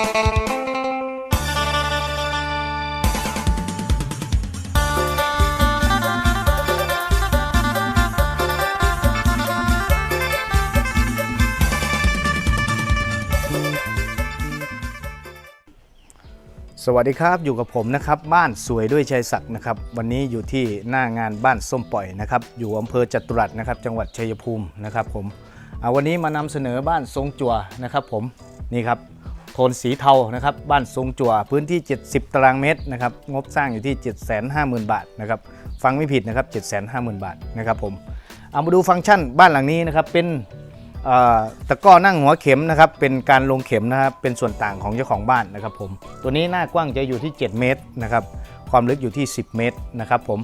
สวัสดีครับอยู่กับผมนะครับบ้านสวยด้วยชัยศักดิ์นะครับ วันนี้อยู่ที่หน้างานบ้านส้มปล่อยนะครับอยู่อำเภอจตุรัสนะครับ จังหวัดชัยภูมินะครับผมอ่าวันนี้มานำเสนอบ้านทรงจั่วนะครับ ผมนี่ครับ นสีเทานะครับบ้านทรงจั่วพื้นที่ 70 ตารางเมตรนะครับงบสร้างอยู่ที่ 750,000 บาทนะครับฟังไม่ผิดนะครับ 750,000 บาทนะครับผมเอามาดูฟังก์ชันบ้านหลังนี้นะครับเป็นตะก้อนั่งหัวเข็มนะครับเป็นการลงเข็มนะครับเป็นส่วนต่างของเจ้าของบ้านนะครับผมตัวนี้หน้ากว้างจะอยู่ที่ 7 เมตรนะครับความลึกอยู่ที่ 10 เมตรนะครับผม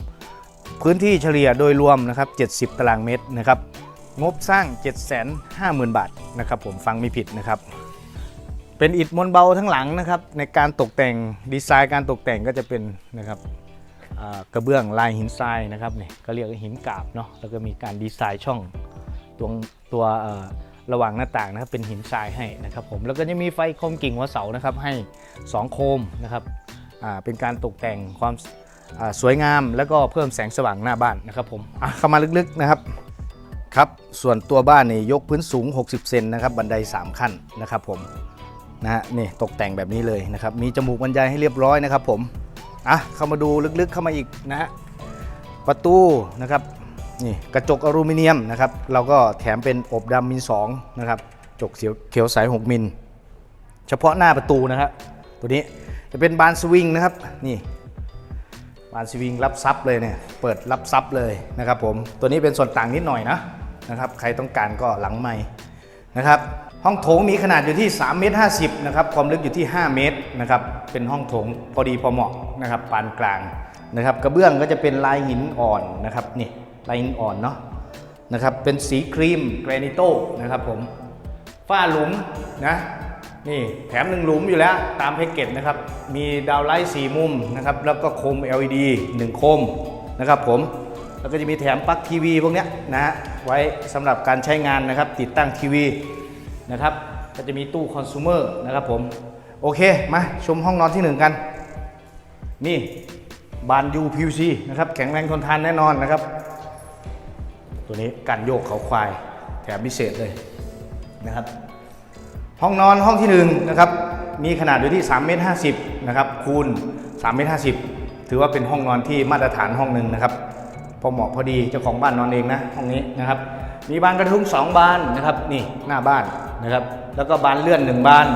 พื้นที่เฉลี่ยโดยรวมนะครับ 70 ตารางเมตรนะครับงบสร้าง 750,000 บาทนะครับผมฟังไม่ผิดนะครับ เป็นอิฐมวลเบาทั้งหลังนะครับ ในการตกแต่งดีไซน์การตกแต่งก็จะเป็นนะครับกระเบื้องลายหินทรายนะครับเนี่ยก็เรียกหินกาบเนาะแล้วก็มีการดีไซน์ช่องตรงตัวระหว่างหน้าต่างนะครับเป็นหินทรายให้นะครับผมแล้วก็จะมีไฟโคมกิ่งหัวเสานะครับให้ 2 โคมนะครับเป็นการตกแต่งความสวยงาม แล้วก็เพิ่มแสงสว่างหน้าบ้านนะครับผมเข้ามาลึกๆนะครับครับส่วนตัวบ้านนี่ยกพื้นสูง 60 เซนนะครับบันได 3 ขั้นนะครับผม นะฮะนี่ตกแต่งแบบนี้เลยนะครับ มีจมูกบรรยายให้เรียบร้อยนะครับ ผมอะเข้ามาดูลึกๆเข้ามาอีกนะฮะประตูนะครับนี่กระจกอลูมิเนียมนะครับ เราก็แถมเป็นอบดำมิลสองนะครับจกเขียวเขียวใส6มิล เฉพาะหน้าประตูนะครับตัวนี้จะเป็นบานสวิงนะครับนี่บานสวิงรับซับเลยเนี่ยเปิดรับซับเลยนะครับผมตัวนี้เป็นส่วนต่างนิดหน่อยนะนะครับ ใครต้องการก็หลังไม้นะครับ ห้องโถงมีขนาดอยู่ที่3เมตร50นะครับความลึกอยู่ที่ 5 เมตรนะครับเป็นห้องโถงพอดีพอเหมาะนะครับปานกลางนะครับกระเบื้องก็จะเป็นลายหินอ่อนนะครับนี่ลายหินอ่อนเนาะนะครับเป็นสีครีมแกรนิโตนะครับผมฝ้าหลุมนะนี่แถมหนึ่งหลุมอยู่แล้วตามแพ็กเกจนะครับมีดาวไลท์สี่มุมนะครับแล้วก็โคม LED 1 โคมนะครับผมแล้วก็จะมีแถมปลั๊กทีวีพวกเนี้ยนะฮะไว้สำหรับการใช้งานนะครับติดตั้งทีวี นะครับ ก็จะมีตู้คอน sumer นะครับผม โอเค มาชมห้องนอนที่หนึ่งกัน นี่บาน UPVC นะครับ แข็งแรงทนทานแน่นอนนะครับ ตัวนี้กันโยกเขาควาย แถมพิเศษเลยนะครับ ห้องนอนห้องที่1นะครับ มีขนาดอยู่ที่3เมตร50นะครับ คูณ3เมตร50 ถือว่าเป็นห้องนอนที่มาตรฐานห้องหนึ่งนะครับ พอเหมาะพอดีเจ้าของบ้านนอนเองนะห้องนี้นะครับ มีบานกระทุ้ง2บานนะครับ นี่หน้าบ้าน นะครับ แล้วก็บานเลื่อน1บาน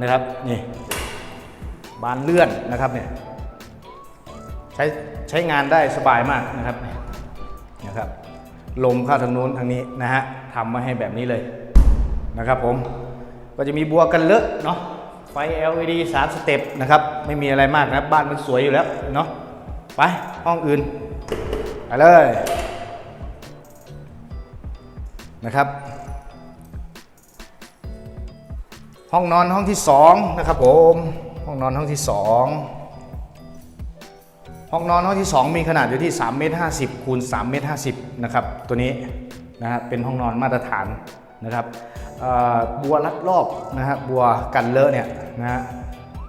นะครับนี่บานเลื่อนนะครับเนี่ยใช้ใช้งานได้สบายมากนะครับนะครับ ลมเข้าทางนู้นทางนี้นะฮะทำมาให้แบบนี้เลยนะครับผมก็จะมีบัวกันเลอะเนาะไฟ LED 3 สเต็ปนะครับ ไม่มีอะไรมากนะบ้านมันสวยอยู่แล้วเนาะไปห้องอื่นไปเลยนะครับ ห้องนอนห้องที่2นะครับผมห้องนอนห้องที่2ห้องนอนห้องที่ 2 มีขนาดอยู่ที่3เมตร50คูณ3เมตร50นะครับตัวนี้นะฮะเป็นห้องนอนมาตรฐานนะครับบัวลัดรอบนะฮะบัวกันเลอะเนี่ยนะฮะ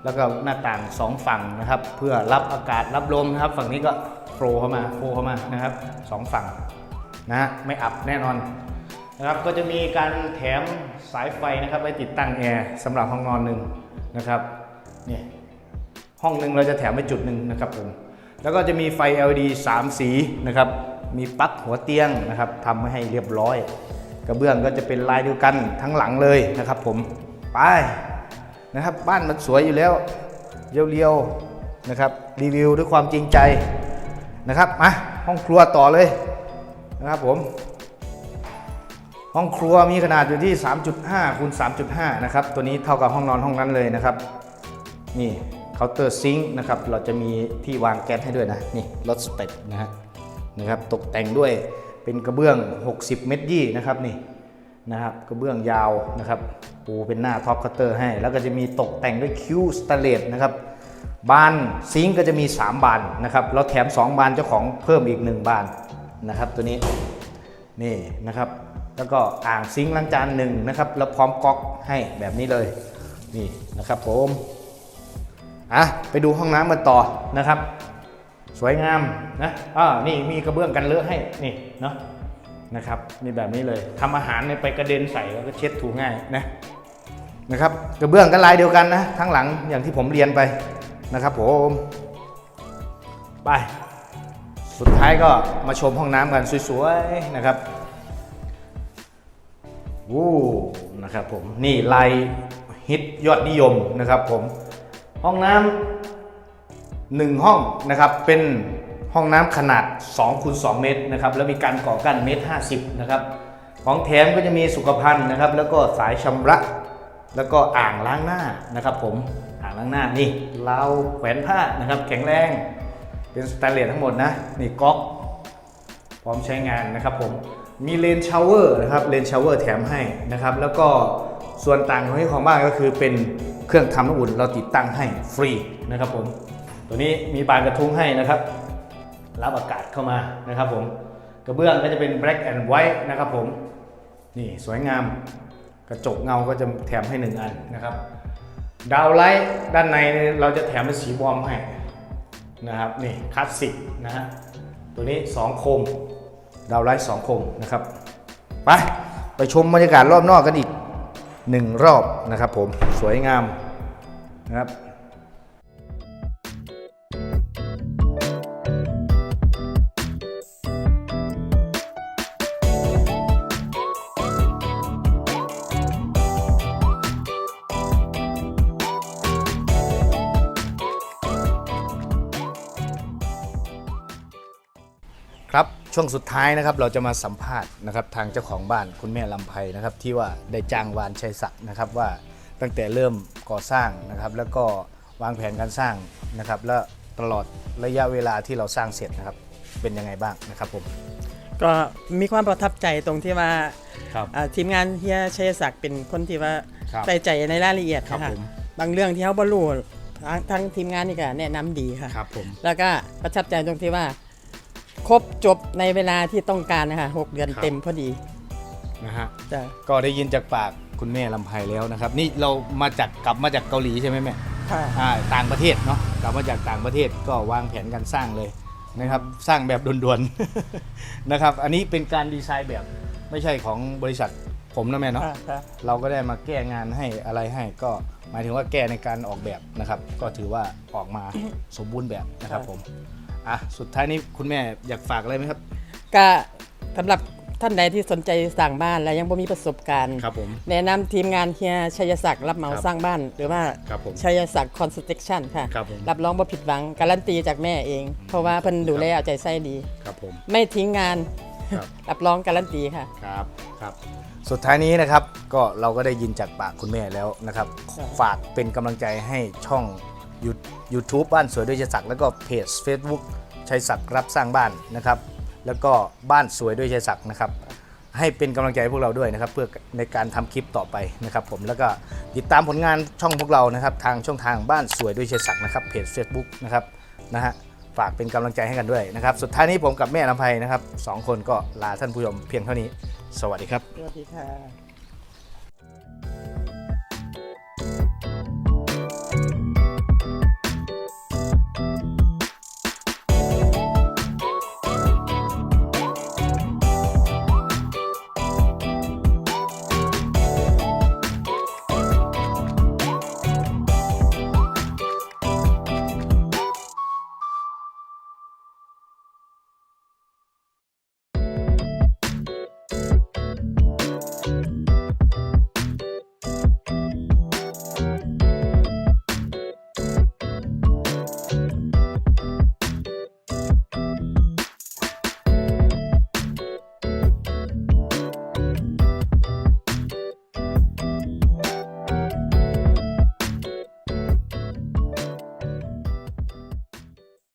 แล้วก็หน้าต่าง 2 ฝั่งนะครับ เพื่อรับอากาศรับลมนะครับ ฝั่งนี้ก็โฟลเข้ามาโฟลเข้ามานะครับสองฝั่งนะฮะไม่อับแน่นอน นะครับก็จะมีการแถมสายไฟนะครับไว้ติดตั้งแอร์สำหรับห้องนอนหนึ่งนะครับนี่ห้องหนึ่งเราจะแถมไปจุดหนึ่งนะครับผมแล้วก็จะมีไฟ LED 3 สีนะครับมีปลั๊กหัวเตียงนะครับทำให้เรียบร้อย กระเบื้องก็จะเป็นลายเดียวกันทั้งหลังเลยนะครับ ผมไปนะครับบ้านมันสวยอยู่แล้วเรียวๆนะครับรีวิวด้วยความจริงใจนะครับมาห้องครัวต่อเลยนะครับผม ห้องครัวมีขนาดอยู่ที่ 3.5คูณ3.5 นะครับ ตัวนี้เท่ากับห้องนอนห้องนั้นเลยนะครับ นี่เคาน์เตอร์ซิงค์นะครับ เราจะมีที่วางแก๊สให้ด้วยนะ นี่รถสเต็ปนะฮะ นะครับ ตกแต่งด้วยเป็นกระเบื้อง 60 เมตรยี่นะครับนี่ นะครับกระเบื้องยาวนะครับ ปูเป็นหน้าท็อปคัตเตอร์ให้ แล้วก็จะมีตกแต่งด้วยคิวสแตเลสนะครับบานซิงค์ก็จะมี 3 บานนะครับเราแถม 2 บานเจ้าของเพิ่มอีก 1 บานนะครับ ตัวนี้นี่นะครับ แล้วก็อ่างซิงค์ล้างจานหนึ่งนะครับ แล้วพร้อมก๊อกให้แบบนี้เลยนี่นะครับผมอะไปดูห้องน้ำกันต่อนะครับ สวยงามนะอ่านี่มีกระเบื้องกันเลอะให้นี่เนาะนะครับนี่แบบนี้เลยทำอาหารเนี่ยไปกระเด็นใส่แล้วก็เช็ดถูง่ายนะนะครับกระเบื้องก็ลายเดียวกันนะทั้งหลังอย่างที่ผมเรียนไปนะครับผมไปสุดท้ายก็มาชมห้องน้ำกันสวยๆนะครับ วู้นะครับผมนี่ลายฮิตยอดนิยมนะครับผมห้องน้ำหนึ่งห้องนะครับเป็นห้องน้ำขนาด2คูณ2เมตรนะครับแล้วมีการก่อกั้นเมตร50นะครับของแถมก็จะมีสุขภัณฑ์นะครับ แล้วก็สายชำระ แล้วก็อ่างล้างหน้านะครับผมอ่างล้างหน้านี่เราแขวนผ้านะครับแข็งแรงเป็นสแตนเลสทั้งหมดนะนี่ก๊อกพร้อมใช้งานนะครับผม มีเลนชาวเวอร์นะครับเลนชาวเวอร์แถมให้นะครับแล้วก็ส่วนต่างของที่ของบ้านก็คือเป็นเครื่องทำน้ำอุ่นเราติดตั้งให้ฟรีนะครับผมตัวนี้มีบานกระทุ้งให้นะครับ รับอากาศเข้ามานะครับผมกระเบื้องก็จะเป็น black and white นะครับผมนี่สวยงามกระจกเงาก็จะแถมให้หนึ่งอันนะครับดาวไลท์ด้านในเราจะแถมเป็นสีวอมให้นะครับนี่คลาสสิกนะฮะตัวนี้ 2 โคม ดาวไลท์2โคมนะครับ ไป ไปชมบรรยากาศรอบนอกกันอีก1รอบนะครับผมสวยงามนะครับครับ ช่วงสุดท้ายนะครับเราจะมาสัมภาษณ์นะครับทางเจ้าของบ้านคุณแม่ลำไพนะครับที่ว่าได้จ้างวานชัยศักดิ์นะครับว่าตั้งแต่เริ่มก่อสร้างนะครับ แล้วก็วางแผนการสร้างนะครับ และตลอดระยะเวลาที่เราสร้างเสร็จนะครับเป็นยังไงบ้างนะครับผม ก็มีความประทับใจตรงที่ว่าครับอ่าทีมงานเฮียชัยศักดิ์เป็นคนที่ว่าครับใส่ใจในรายละเอียดครับนะะผม บางเรื่องที่เขาบรรลุทางทางทีมงานนี่ก็แนะนำดีค่ะ ครับผม แล้วก็ประทับใจตรงที่ว่า ครบจบในเวลาที่ต้องการนะคะหกเดือนเต็มพอดีนะฮะ จ้ะก็ได้ยินจากปากคุณแม่ลำไพแล้วนะครับ นี่เรามาจากกลับมาจากเกาหลีใช่ไหมแม่ค่ะ อ่าต่างประเทศเนาะกลับมาจากต่างประเทศก็วางแผนการสร้างเลยนะครับ สร้างแบบด่วนๆ นะครับ อันนี้เป็นการดีไซน์แบบไม่ใช่ของบริษัทผมนะแม่เนาะ ค่ะค่ะเราก็ได้มาแก้งานให้อะไรให้ก็หมายถึงว่าแก้ในการออกแบบนะครับ ก็ถือว่าออกมา สมบูรณ์แบบนะครับผม อะสุดท้ายนี้คุณแม่อยากฝากอะไรไหมครับ ก็สำหรับท่านใดที่สนใจสั่งบ้านและยังบ่มีประสบการณ์ครับผมแนะนำทีมงานเฮียชัยศักดิ์รับเหมาครับสร้างบ้าน หรือว่าครับผมชัยศักดิ์คอนสตรักชั่นค่ะครับผมรับรองบ่ผิดหวังการันตีจากแม่เอง เพราะว่าเพิ่นดูแลเอาใจใส่ดี ครับผม ไม่ทิ้งงานครับ รับรองการันตีค่ะ ครับครับ สุดท้ายนี้นะครับก็เราก็ได้ยินจากปากคุณแม่แล้วนะครับ ครับ ฝากเป็นกำลังใจให้ช่อง ยูทูบบ้านสวยด้วยชัยศักดิ์แล้วก็เพจ Facebook ชัยศักดิ์รับสร้างบ้านนะครับ แล้วก็บ้านสวยด้วยชัยศักดิ์นะครับ ให้เป็นกำลังใจพวกเราด้วยนะครับ เพื่อในการทำคลิปต่อไปนะครับผมแล้วก็ติดตามผลงานช่องพวกเรานะครับ ทางช่องทางบ้านสวยด้วยชัยศักดิ์นะครับเพจ Facebook นะครับนะฮะฝากเป็นกำลังใจให้กันด้วยนะครับ สุดท้ายนี้ผมกับแม่ลำไพนะครับสองคนก็ลาท่านผู้ชมเพียงเท่านี้ สวัสดีครับ สวัสดีค่ะ